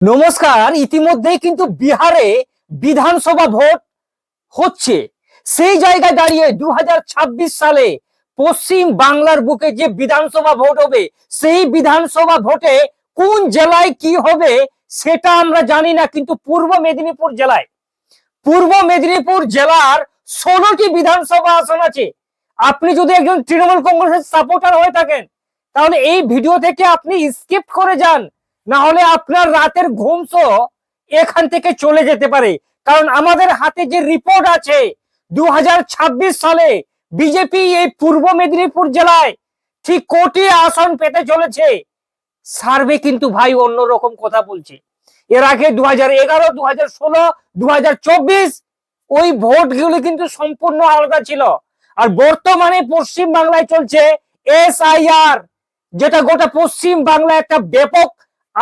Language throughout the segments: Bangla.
নমস্কার, ইতিমধ্যেই কিন্তু বিহারে বিধানসভা ভোট হচ্ছে। সেই জায়গায় দাঁড়িয়ে দু হাজার ছাব্বিশ সালে পশ্চিম বাংলার বুকে যে বিধানসভা ভোট হবে, সেই বিধানসভা ভোটে কোন জেলায় কি হবে সেটা আমরা জানি না, কিন্তু পূর্ব মেদিনীপুর জেলায়। পূর্ব মেদিনীপুর জেলার ষোলোটি বিধানসভা আসন আছে। আপনি যদি একজন তৃণমূল কংগ্রেসের সাপোর্টার হয়ে থাকেন, তাহলে এই ভিডিও থেকে আপনি স্কিপ করে যান। না হলে আপনার রাতের ঘুম সহ এখান থেকে চলে যেতে পারে। কারণ আমাদের হাতে যে রিপোর্ট আছে দু হাজার ছাব্বিশ সালে বিজেপি এই পূর্ব মেদিনীপুর জেলায় ঠিক কোটি আসন পেতে চলেছে। সার্ভে কিন্তু ভাই অন্যরকম কথা বলছে। এর আগে দু হাজার এগারো দু হাজার ষোলো দু হাজার চব্বিশ ওই ভোটগুলি কিন্তু সম্পূর্ণ আলাদা ছিল। আর বর্তমানে পশ্চিম বাংলায় চলছে এস যেটা গোটা পশ্চিম বাংলায় একটা ব্যাপক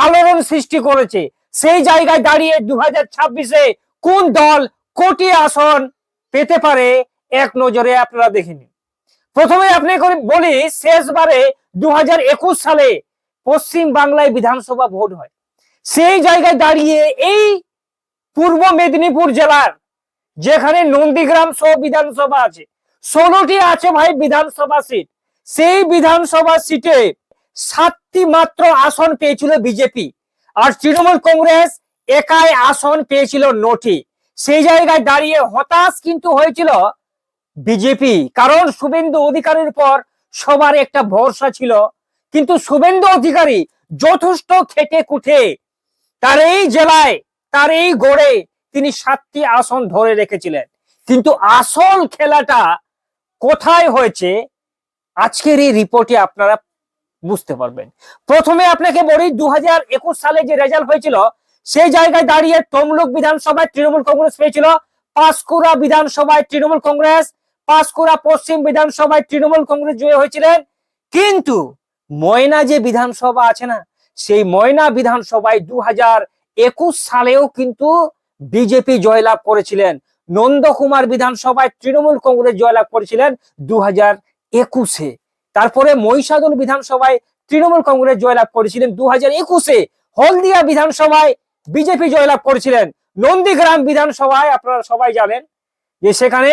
আলোড়ন সৃষ্টি করেছে। সেই জায়গায় দাঁড়িয়ে দু হাজার ছাব্বিশে কোন দল কোটি আসন পেতে পারে এক নজরে আপনারা দেখে নিন। প্রথমে আপনি বলি, শেষবারে দু হাজার একুশ সালে পশ্চিম বাংলায় বিধানসভা ভোট হয়। সেই জায়গায় দাঁড়িয়ে এই পূর্ব মেদিনীপুর জেলার যেখানে নন্দীগ্রাম সহ বিধানসভা আছে, ষোলোটি আছে ভাই বিধানসভা সিট। সেই বিধানসভা সিটে সাতটি মাত্র আসন পেয়েছিল বিজেপি। আর তৃণমূল কংগ্রেস একাই আসন পেয়েছিল নটি। সেই জায়গায় দাঁড়িয়ে হতাশ কিন্তু হয়েছিল বিজেপি। কারণ শুভেন্দু অধিকারীর পর সবার একটা ভরসা ছিল। কিন্তু শুভেন্দু অধিকারী যথেষ্ট খেটে কুঠে তার এই জেলায়, তার এই গড়ে তিনি সাতটি আসন ধরে রেখেছিলেন। কিন্তু আসল খেলাটা কোথায় হয়েছে? আজকের এই রিপোর্টে আপনারা বুঝতে পারবেন। প্রথমে আপনাকে বলি দু হাজার একুশ সালে যে রেজাল্ট হয়েছিল, সেই জায়গায় দাঁড়িয়ে তমলুক বিধানসভায় তৃণমূল কংগ্রেস পেয়েছিল। পাঁশকুড়া বিধানসভায় তৃণমূল কংগ্রেস, পাঁশকুড়া পশ্চিম বিধানসভায় তৃণমূল কংগ্রেস জয় হয়েছিলেন। কিন্তু ময়না যে বিধানসভা আছে না, সেই ময়না বিধানসভায় দু একুশ সালেও কিন্তু বিজেপি জয়লাভ করেছিলেন। নন্দকুমার বিধানসভায় তৃণমূল কংগ্রেস জয়লাভ করেছিলেন দু হাজার একুশে। তারপরে মহিষাদল বিধানসভায় তৃণমূল কংগ্রেস জয়লাভ করেছিলেন। দু হাজার একুশে হলদিয়া বিধানসভায় বিজেপি জয়লাভ করেছিলেন। নন্দীগ্রাম বিধানসভায় আপনারা সবাই জানেন যে সেখানে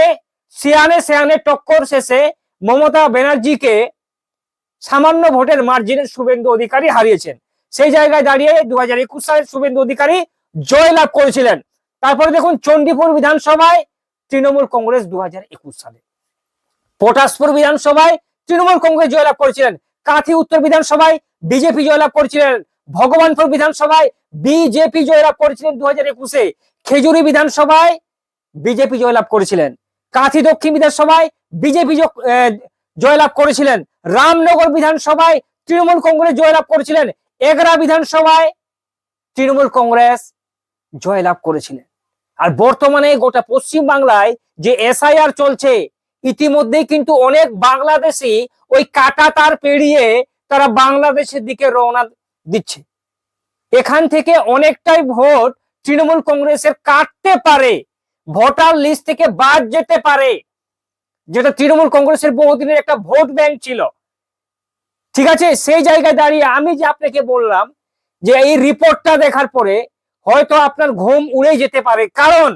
সিয়ানে সিয়ানে টক্কর শেষে মমতা ব্যানার্জিকে সামান্য ভোটের মার্জিনে শুভেন্দু অধিকারী হারিয়েছেন। সেই জায়গায় দাঁড়িয়ে দু হাজার একুশ সালে শুভেন্দু অধিকারী জয়লাভ করেছিলেন। তারপরে দেখুন চণ্ডীপুর বিধানসভায় তৃণমূল কংগ্রেস দু হাজার একুশ সালে। পটাশপুর বিধানসভায় তৃণমূল কংগ্রেস জয়লাভ করেছিলেন। কাঁথি উত্তর বিধানসভায় বিজেপি জয়লাভ করেছিলেন। ভগবানপুর বিধানসভায় বিজেপি জয়লাভ করেছিলেন দু হাজার একুশে। খেজুরি বিধানসভায় বিজেপি জয়লাভ করেছিলেন। কাঁথি দক্ষিণ বিধানসভায় বিজেপি জয়লাভ করেছিলেন। রামনগর বিধানসভায় তৃণমূল কংগ্রেস জয়লাভ করেছিলেন। এগরা বিধানসভায় তৃণমূল কংগ্রেস জয়লাভ করেছিলেন। আর বর্তমানে গোটা পশ্চিম বাংলায় যে এসআইআর চলছে ইতিমধ্যেই কিন্তু অনেক বাংলাদেশি ওই কাটা তার পেরিয়ে তারা বাংলাদেশের দিকে রওনা দিচ্ছে। এখান থেকে অনেকটাই ভোট তৃণমূল কংগ্রেসের কাটতে পারে, ভোটার লিস্ট থেকে বাদ যেতে পারে, যেটা তৃণমূল কংগ্রেসের বহুদিনের একটা ভোট ব্যাংক ছিল। ঠিক আছে, সেই জায়গায় দাঁড়িয়ে আমি যে আপনাকে বললাম যে এই রিপোর্টটা দেখার পরে হয়তো আপনার ঘুম উড়ে যেতে পারে। কারণ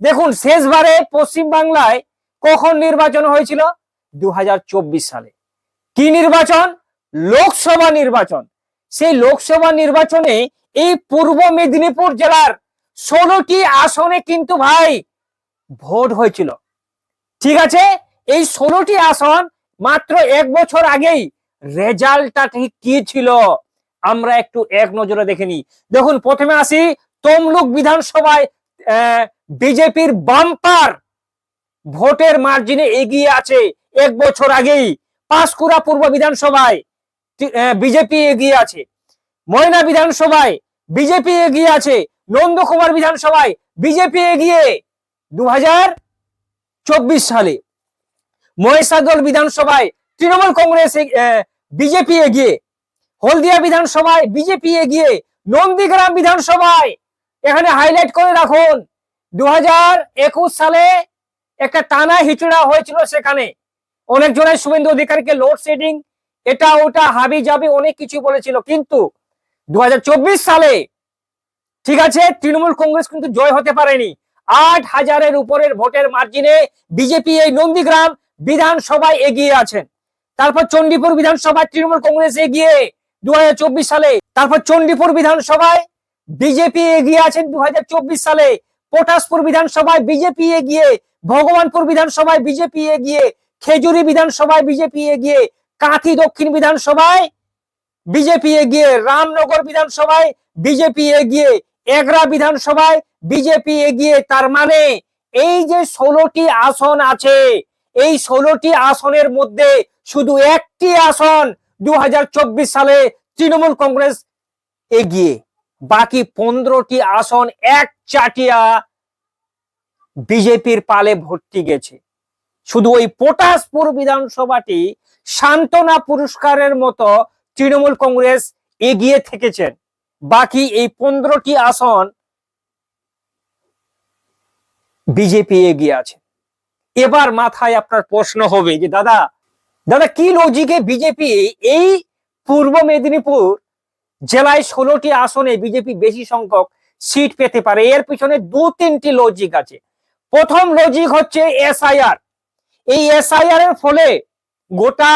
দেখুন, শেষবারে পশ্চিম বাংলায় কখন নির্বাচন হয়েছিল? দু হাজার চব্বিশ সালে। কি নির্বাচন? লোকসভা নির্বাচন। সেই লোকসভা নির্বাচনে এই পূর্ব মেদিনীপুর জেলার ষোলোটি আসনে কিন্তু ভাই ভোট হয়েছিল। ঠিক আছে? এই ষোলোটি আসন মাত্র এক বছর আগেই রেজাল্টটা ঠিক কি ছিল? আমরা একটু এক নজরে দেখে নিই। দেখুন, প্রথমে আসি তমলুক বিধানসভায় বিজেপির বাম্পার ভোটের মার্জিনে এগিয়ে আছে এক বছর আগেই পাঁশকুড়া পূর্ব বিধানসভায় বিজেপি এগিয়ে আছে। ময়না বিধানসভায় বিজেপি এগিয়ে আছে, নন্দকুমার বিধানসভায় বিজেপি এগিয়ে দু চব্বিশ সালে। মহেশাদল বিধানসভায় তৃণমূল কংগ্রেস বিজেপি এগিয়ে। হলদিয়া বিধানসভায় বিজেপি এগিয়ে। নন্দীগ্রাম বিধানসভায় এখানে হাইলাইট করে রাখুন দু হাজার একুশ সালে একটা টানা হিচড়া হয়েছিল সেখানে। অনেক জনের শুভেন্দু অধিকারীকে লোডশেডিং এটা ওটা হাবি জাবি অনেক কিছু বলেছিল। কিন্তু দু হাজার চব্বিশ সালে, ঠিক আছে, তৃণমূল কংগ্রেস কিন্তু জয় হতে পারেনি। আট হাজারের উপরের ভোটের মার্জিনে বিজেপি এই নন্দীগ্রাম বিধানসভায় এগিয়ে আছেন। তারপর চণ্ডীপুর বিধানসভায় তৃণমূল কংগ্রেস এগিয়ে দু হাজার চব্বিশ সালে, তারপর চণ্ডীপুর বিধানসভায় বিজেপি এগিয়ে আছেন দু হাজার চব্বিশ সালে। পটাশপুর বিধানসভায় বিজেপি এগিয়ে ভগবানপুর বিধানসভায় বিজেপি এগিয়ে খেজুরি বিধানসভায় বিজেপি এগিয়ে কাঁথি দক্ষিণ বিধানসভায় বিজেপি এগিয়ে রামনগর বিধানসভায় বিজেপি এগিয়ে এগরা বিধানসভায় বিজেপি এগিয়ে তার মানে এই যে ষোলোটি আসন আছে, এই ষোলোটি আসনের মধ্যে শুধু একটি আসন দু হাজার চব্বিশ সালে তৃণমূল কংগ্রেস এগিয়ে। বাকি পনেরোটি আসন এক চাটিয়া বিজেপির পালে ভর্তি গেছে। শুধু ওই পটাশপুর বিধানসভাটি সান্ত্বনা পুরস্কারের মতো তৃণমূল কংগ্রেস এগিয়ে থেকেছেন। বাকি এই পনেরোটি আসন বিজেপি এগিয়ে আছে। এবার মাথায় আপনার প্রশ্ন হবে যে, দাদা দাদা, কি লজিকে বিজেপি এই পূর্ব মেদিনীপুর জেলায় ষোলোটি আসনে বিজেপি বেশি সংখ্যক সিট পেতে পারে। এর পিছনে দু তিনটি লজিক আছে। প্রথম লজিক হচ্ছে এসআইআর এই এসআইআর এর ফলে গোটা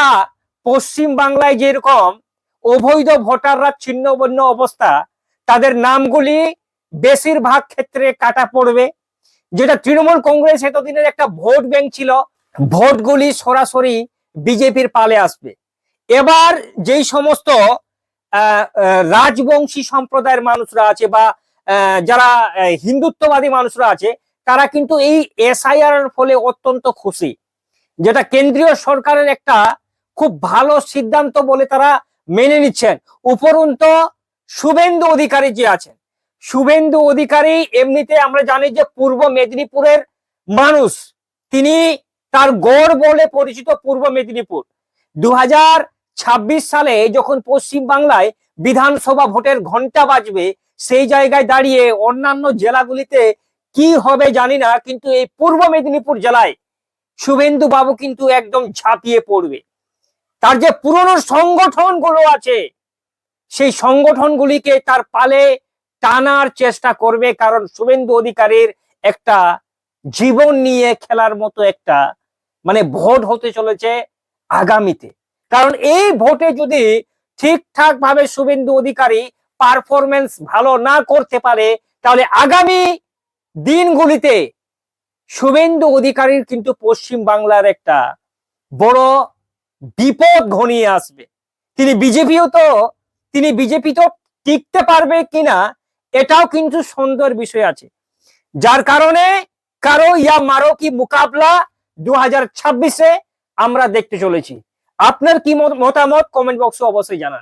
পশ্চিম বাংলায় যেরকম অবৈধ ভোটাররা ছিন্ন বন্য অবস্থা, তাদের নামগুলি বেশিরভাগ ক্ষেত্রে কাটা পড়বে। যেটা তৃণমূল কংগ্রেস এতদিনের একটা ভোট ব্যাংক ছিল, ভোটগুলি সরাসরি বিজেপির পালে আসবে। এবার যেই সমস্ত রাজবংশী সম্প্রদায়ের মানুষরা আছে বা যারা হিন্দুত্ববাদী মানুষরা আছে, তারা কিন্তু এই এসআইআর এর ফলে অত্যন্ত খুশি। যেটা কেন্দ্রীয় সরকারের একটা খুব ভালো সিদ্ধান্ত বলে তারা মেনে নিচ্ছেন। উপরন্ত শুভেন্দু অধিকারী যে আছেন, শুভেন্দু অধিকারী এমনিতে আমরা জানি যে পূর্ব মেদিনীপুরের মানুষ। তিনি তার গড় বলে পরিচিত পূর্ব মেদিনীপুর। দু হাজার সালে যখন পশ্চিম বাংলায় বিধানসভা ভোটের ঘণ্টা বাজবে, সেই জায়গায় দাঁড়িয়ে অন্যান্য জেলাগুলিতে কি হবে জানি না, কিন্তু এই পূর্ব মেদিনীপুর জেলায় শুভেন্দু বাবু কিন্তু একদম ঝাঁপিয়ে পড়বে। তার যে পুরনো সংগঠনগুলো আছে, সেই সংগঠনগুলিকে তার পালে টানার চেষ্টা করবে কারণ শুভেন্দু অধিকারীর একটা জীবন নিয়ে খেলার মতো একটা মানে ভোট হতে চলেছে আগামীতে। কারণ এই ভোটে যদি ঠিকঠাক ভাবে শুভেন্দু অধিকারী পারফরমেন্স ভালো না করতে পারে, তাহলে আগামী দিনগুলিতে শুভেন্দু অধিকারীর কিন্তু পশ্চিম বাংলার একটা বড় বিপদ ঘনিয়ে আসবে। তিনি বিজেপিও তো, তিনি বিজেপি তো টিকতে পারবে কিনা, এটাও কিন্তু সুন্দর বিষয় আছে। যার কারণে কারও ইয়া মারো কি মোকাবলা দু হাজার ছাব্বিশে আমরা দেখতে চলেছি। আপনার কি মত- মতামত? কমেন্ট বক্সে অবশ্যই জানান।